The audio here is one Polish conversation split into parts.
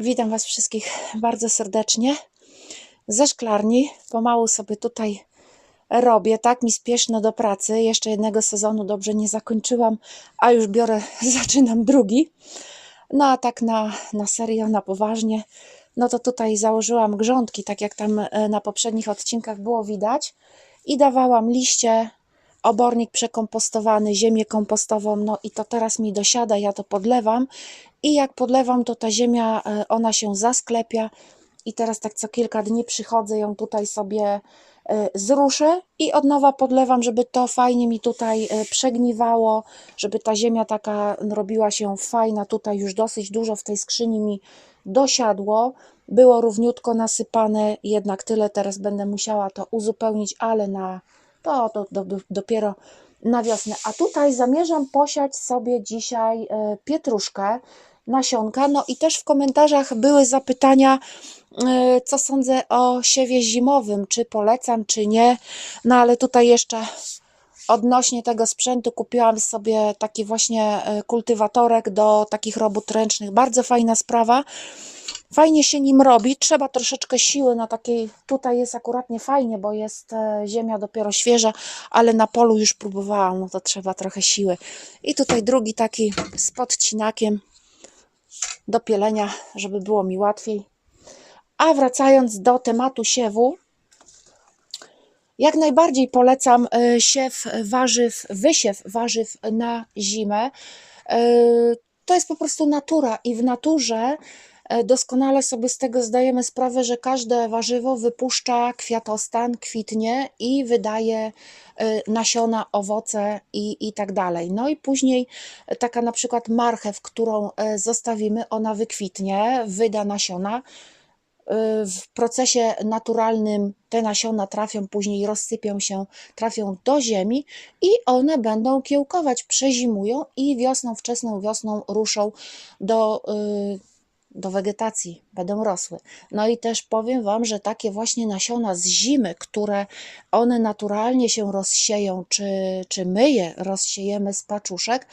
Witam Was wszystkich bardzo serdecznie. Ze szklarni pomału sobie tutaj robię. Tak mi spieszno do pracy. Jeszcze jednego sezonu dobrze nie zakończyłam, a już biorę, zaczynam drugi. No a tak na, na serio, na poważnie, no to tutaj założyłam grządki, tak jak tam e, na poprzednich odcinkach było widać. I dawałam liście, obornik przekompostowany, ziemię kompostową, no i to teraz mi dosiada, ja to podlewam i jak podlewam, to ta ziemia, e, ona się zasklepia. I teraz tak co kilka dni przychodzę, ją tutaj sobie e, zruszę i od nowa podlewam, żeby to fajnie mi tutaj e, przegniwało, żeby ta ziemia taka robiła się fajna, tutaj już dosyć dużo w tej skrzyni mi dosiadło, było równiutko nasypane, jednak tyle teraz będę musiała to uzupełnić, ale na to, to do, do, dopiero na wiosnę. A tutaj zamierzam posiać sobie dzisiaj pietruszkę, nasionka. No i też w komentarzach były zapytania, e, co sądzę o siewie zimowym, czy polecam, czy nie. No ale tutaj jeszcze odnośnie tego sprzętu kupiłam sobie taki właśnie e, kultywatorek do takich robót ręcznych. Bardzo fajna sprawa. Fajnie się nim robi, trzeba troszeczkę siły na takiej, tutaj jest akurat nie fajnie, bo jest e, ziemia dopiero świeża, ale na polu już próbowałam, no to trzeba trochę siły. I tutaj drugi taki z podcinakiem do pielenia, żeby było mi łatwiej. A wracając do tematu siewu, jak najbardziej polecam e, siew warzyw, wysiew warzyw na zimę. E, To jest po prostu natura i w naturze doskonale sobie z tego zdajemy sprawę, że każde warzywo wypuszcza kwiatostan, kwitnie i wydaje e, nasiona, owoce i, i tak dalej. No i później e, taka na przykład marchew, którą e, zostawimy, ona wykwitnie, wyda nasiona w procesie naturalnym te nasiona trafią, później rozsypią się, trafią do ziemi i one będą kiełkować, przezimują i wiosną, wczesną wiosną ruszą do, do wegetacji, będą rosły. No i też powiem Wam, że takie właśnie nasiona z zimy, które one naturalnie się rozsieją, czy, czy my je rozsiejemy z paczuszek,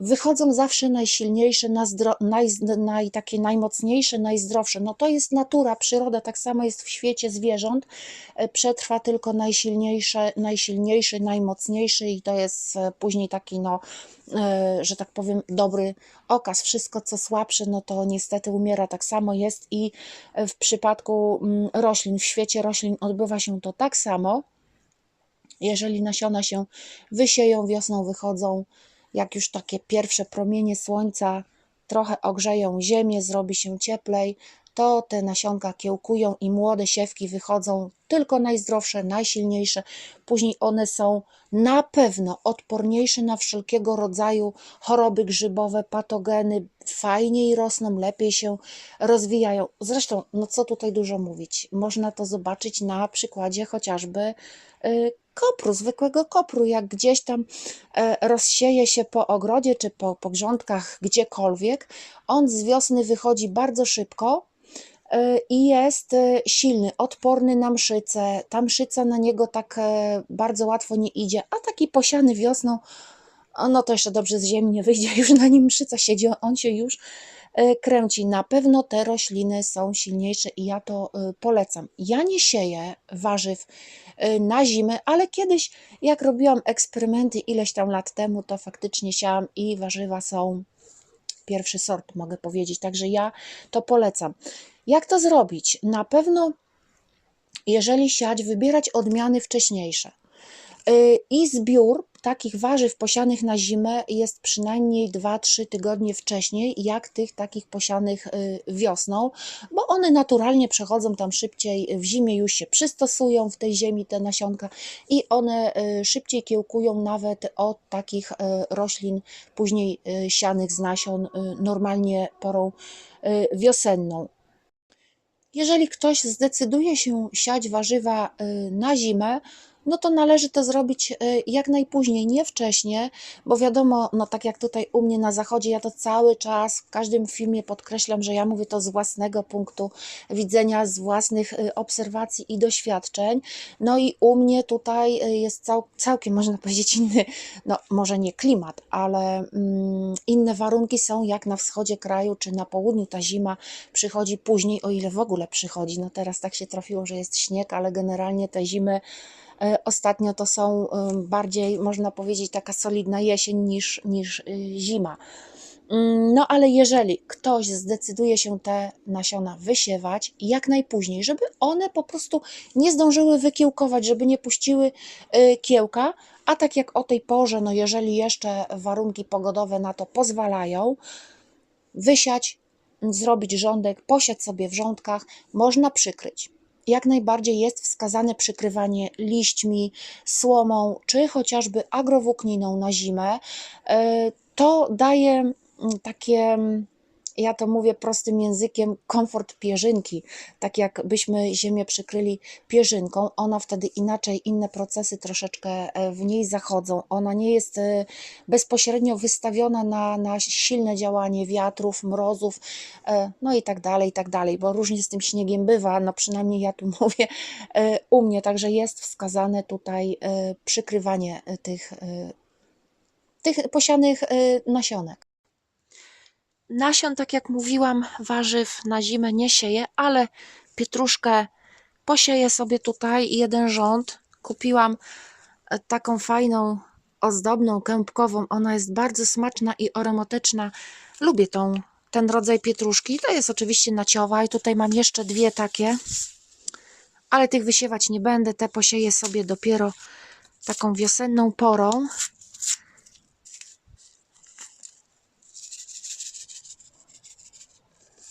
wychodzą zawsze najsilniejsze, naj, naj, takie najmocniejsze, najzdrowsze. No to jest natura, przyroda, tak samo jest w świecie zwierząt. E, Przetrwa tylko najsilniejsze, najsilniejszy, najmocniejszy i to jest e, później taki, no, e, że tak powiem, dobry okaz. Wszystko, co słabsze, no to niestety umiera. Tak samo jest i e, w przypadku mm, roślin. W świecie roślin odbywa się to tak samo. Jeżeli nasiona się wysieją, wiosną wychodzą, jak już takie pierwsze promienie słońca trochę ogrzeją ziemię, zrobi się cieplej, to te nasionka kiełkują i młode siewki wychodzą tylko najzdrowsze, najsilniejsze. Później one są na pewno odporniejsze na wszelkiego rodzaju choroby grzybowe, patogeny, fajniej rosną, lepiej się rozwijają. Zresztą, no co tutaj dużo mówić, można to zobaczyć na przykładzie chociażby y, kopru, zwykłego kopru, jak gdzieś tam e, rozsieje się po ogrodzie czy po, po grządkach, gdziekolwiek, on z wiosny wychodzi bardzo szybko e, i jest e, silny, odporny na mszycę. Ta mszyca na niego tak bardzo łatwo nie idzie, a taki posiany wiosną, no to jeszcze dobrze z ziemi nie wyjdzie, już na nim mszyca siedzi, on się już kręci. Na pewno te rośliny są silniejsze i ja to e, polecam. Ja nie sieję warzyw e, na zimę, ale kiedyś jak robiłam eksperymenty ileś tam lat temu, to faktycznie siałam i warzywa są pierwszy sort, mogę powiedzieć. Także ja to polecam. Jak to zrobić? Na pewno, jeżeli siać, wybierać odmiany wcześniejsze. I zbiór takich warzyw posianych na zimę jest przynajmniej 2-3 tygodnie wcześniej, jak tych takich posianych y, wiosną, bo one naturalnie przechodzą tam szybciej, w zimie już się przystosują w tej ziemi te nasionka i one y, szybciej kiełkują nawet od takich y, roślin później sianych z nasion normalnie porą wiosenną. Jeżeli ktoś zdecyduje się siać warzywa na zimę, no to należy to zrobić y, jak najpóźniej, nie wcześniej, bo wiadomo, no tak jak tutaj u mnie na zachodzie, ja to cały czas w każdym filmie podkreślam, że ja mówię to z własnego punktu widzenia, z własnych y, obserwacji i doświadczeń. No i u mnie tutaj y, jest cał, całkiem, można powiedzieć, inny, no może nie klimat, ale mm, inne warunki są jak na wschodzie kraju czy na południu. Ta zima przychodzi później, o ile w ogóle przychodzi. No teraz tak się trafiło, że jest śnieg, ale generalnie te zimy Ostatnio to są e, bardziej, można powiedzieć, taka solidna jesień niż, niż e, zima. Mm, No ale jeżeli ktoś zdecyduje się te nasiona wysiewać jak najpóźniej, żeby one po prostu nie zdążyły wykiełkować, żeby nie puściły y, kiełka, a tak jak o tej porze, no jeżeli jeszcze warunki pogodowe na to pozwalają, wysiać, zrobić rządek, posiać sobie w rządkach, można przykryć. Jak najbardziej jest wskazane przykrywanie liśćmi, słomą, czy chociażby agrowłókniną na zimę. E, To daje mm, takie, mm, ja to mówię prostym językiem, komfort pierzynki. Tak jakbyśmy ziemię przykryli pierzynką, ona wtedy inaczej, inne procesy troszeczkę e, w niej zachodzą. Ona nie jest e, bezpośrednio wystawiona na, na silne działanie wiatrów, mrozów, e, no i tak dalej, i tak dalej, bo różnie z tym śniegiem bywa, no przynajmniej ja tu mówię u mnie, także jest wskazane tutaj przykrywanie tych, tych posianych nasionek. Nasion, tak jak mówiłam, warzyw na zimę nie sieję, ale pietruszkę posieję sobie tutaj jeden rząd. Kupiłam e, taką fajną, ozdobną, kępkową. Ona jest bardzo smaczna i aromatyczna. Lubię tą, ten rodzaj pietruszki. To jest oczywiście naciowa i tutaj mam jeszcze dwie takie, ale tych wysiewać nie będę. Te posieję sobie dopiero taką wiosenną porą.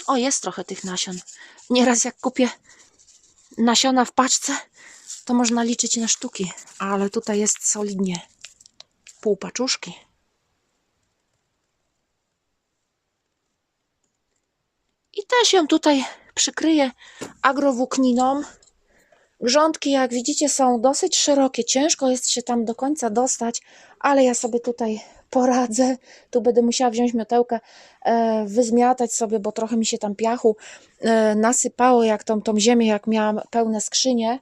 O, jest trochę tych nasion. Nieraz jak kupię nasiona w paczce, to można liczyć na sztuki, ale tutaj jest solidnie pół paczuszki. I też ją tutaj przykryję agrowłókniną. Grządki, jak widzicie, są dosyć szerokie. Ciężko jest się tam do końca dostać, ale ja sobie tutaj poradzę. Tu będę musiała wziąć miotełkę, e, wyzmiatać sobie, bo trochę mi się tam piachu e, nasypało, jak tą, tą ziemię, jak miałam pełne skrzynie.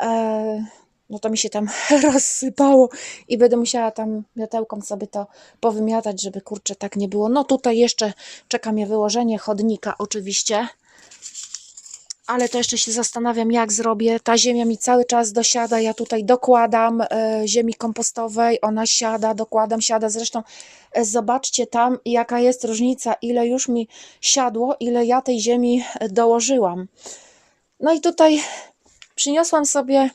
E, no to mi się tam rozsypało i będę musiała tam miotełką sobie to powymiatać, żeby kurczę tak nie było. No tutaj jeszcze czeka mnie wyłożenie chodnika oczywiście ale to jeszcze się zastanawiam, jak zrobię. Ta ziemia mi cały czas dosiada. Ja tutaj dokładam e, ziemi kompostowej, ona siada, dokładam, siada. Zresztą e, zobaczcie tam, jaka jest różnica, ile już mi siadło, ile ja tej ziemi e, dołożyłam. No i tutaj przyniosłam sobie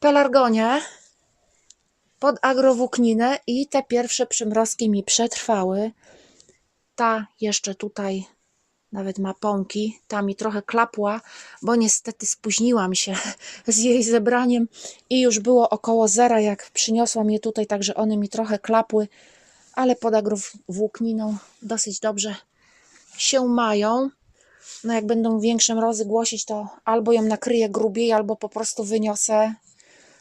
pelargonię pod agrowłókninę i te pierwsze przymrozki mi przetrwały. Ta jeszcze tutaj nawet ma pąki. Ta mi trochę klapła, bo niestety spóźniłam się z jej zebraniem i już było około zera, jak przyniosłam je tutaj, także one mi trochę klapły, ale pod agrowłókniną dosyć dobrze się mają. No jak będą większe mrozy głosić, to albo ją nakryję grubiej, albo po prostu wyniosę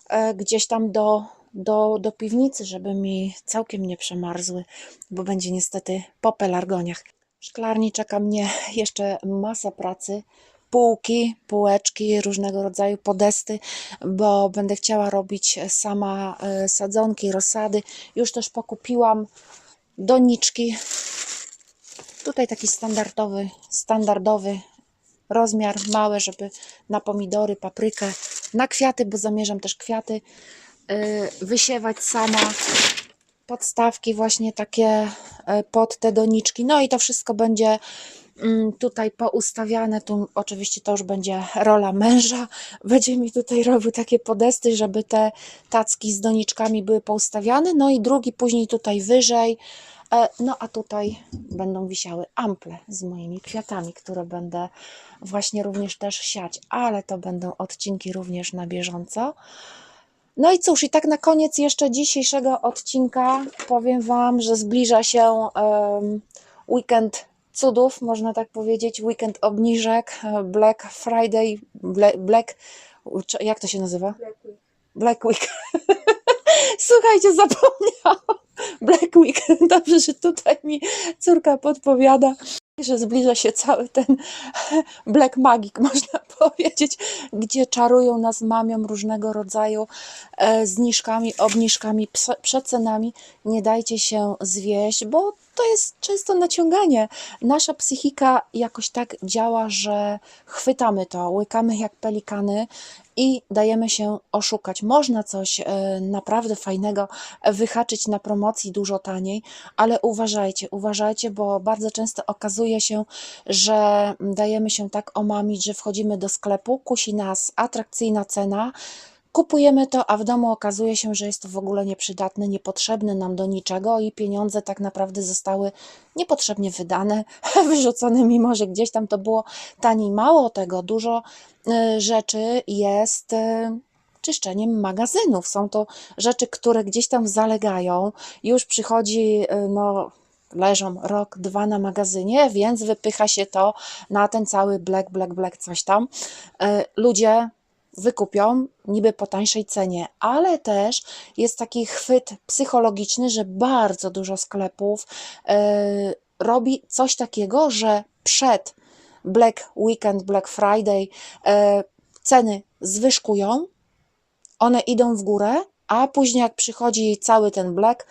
e, gdzieś tam do, do, do piwnicy, żeby mi całkiem nie przemarzły, bo będzie niestety po pelargoniach. W szklarni czeka mnie jeszcze masa pracy. Półki, półeczki, różnego rodzaju podesty, bo będę chciała robić sama e, sadzonki, rozsady. Już też pokupiłam doniczki. Tutaj taki standardowy, standardowy rozmiar, małe, żeby na pomidory, paprykę, na kwiaty, bo zamierzam też kwiaty y, wysiewać sama. Podstawki właśnie takie e, pod te doniczki. No i to wszystko będzie mm, tutaj poustawiane. Tu oczywiście to już będzie rola męża. Będzie mi tutaj robił takie podesty, żeby te tacki z doniczkami były poustawiane. No i drugi później tutaj wyżej. E, No a tutaj będą wisiały ample z moimi kwiatami, które będę właśnie również też siać, ale to będą odcinki również na bieżąco. No i cóż, i tak na koniec jeszcze dzisiejszego odcinka powiem Wam, że zbliża się em, weekend cudów, można tak powiedzieć, weekend obniżek, e, Black Friday, Bla- Black, jak to się nazywa? Black Week. Słuchajcie, zapomniałam. Black Week. Dobrze, że tutaj mi córka podpowiada, że zbliża się cały ten Black Magic, można powiedzieć, gdzie czarują nas mamią różnego rodzaju e, zniżkami, obniżkami, przecenami. Nie dajcie się zwieść, bo to jest często naciąganie. Nasza psychika jakoś tak działa, że chwytamy to, łykamy jak pelikany i dajemy się oszukać. Można coś e, naprawdę fajnego wyhaczyć na promocji dużo taniej, ale uważajcie, uważajcie, bo bardzo często okazuje się, że dajemy się tak omamić, że wchodzimy do sklepu, kusi nas atrakcyjna cena, kupujemy to, a w domu okazuje się, że jest to w ogóle nieprzydatne, niepotrzebne nam do niczego i pieniądze tak naprawdę zostały niepotrzebnie wydane, wyrzucone, mimo że gdzieś tam to było taniej. Mało tego, dużo y, rzeczy jest y, czyszczeniem magazynów. Są to rzeczy, które gdzieś tam zalegają, już przychodzi, y, no, leżą rok, dwa na magazynie, więc wypycha się to na ten cały black, black, black, coś tam. Ludzie wykupią niby po tańszej cenie, ale też jest taki chwyt psychologiczny, że bardzo dużo sklepów y, robi coś takiego, że przed Black Weekend, Black Friday y, ceny zwyżkują, one idą w górę, a później jak przychodzi cały ten black,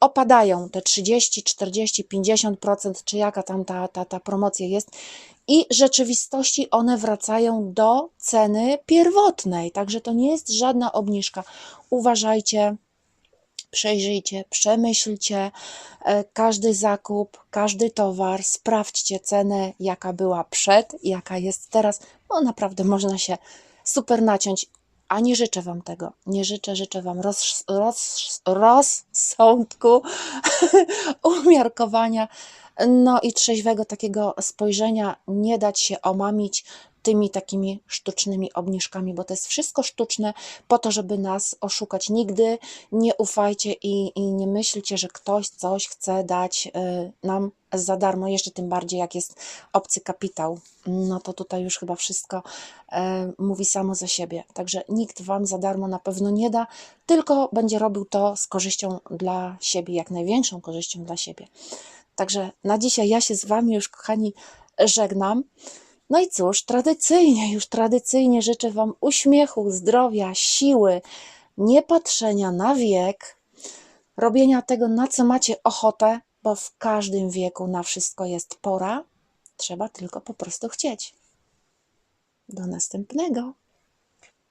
opadają te 30, 40, 50%, czy jaka tam ta, ta, ta promocja jest, i rzeczywistości one wracają do ceny pierwotnej. Także to nie jest żadna obniżka. Uważajcie, przejrzyjcie, przemyślcie e, każdy zakup, każdy towar, sprawdźcie cenę, jaka była przed, jaka jest teraz, bo naprawdę można się super naciąć. A nie życzę Wam tego. Nie życzę, życzę Wam roz, roz, rozsądku, umiarkowania, no i trzeźwego takiego spojrzenia, nie dać się omamić tymi takimi sztucznymi obniżkami, bo to jest wszystko sztuczne po to, żeby nas oszukać. Nigdy nie ufajcie i, i nie myślcie, że ktoś coś chce dać y, nam za darmo, jeszcze tym bardziej jak jest obcy kapitał. No to tutaj już chyba wszystko e, mówi samo za siebie. Także nikt Wam za darmo na pewno nie da, tylko będzie robił to z korzyścią dla siebie, jak największą korzyścią dla siebie. Także na dzisiaj ja się z Wami już, kochani, żegnam. No i cóż, tradycyjnie, już tradycyjnie życzę Wam uśmiechu, zdrowia, siły, nie patrzenia na wiek, robienia tego, na co macie ochotę, bo w każdym wieku na wszystko jest pora. Trzeba tylko po prostu chcieć. Do następnego.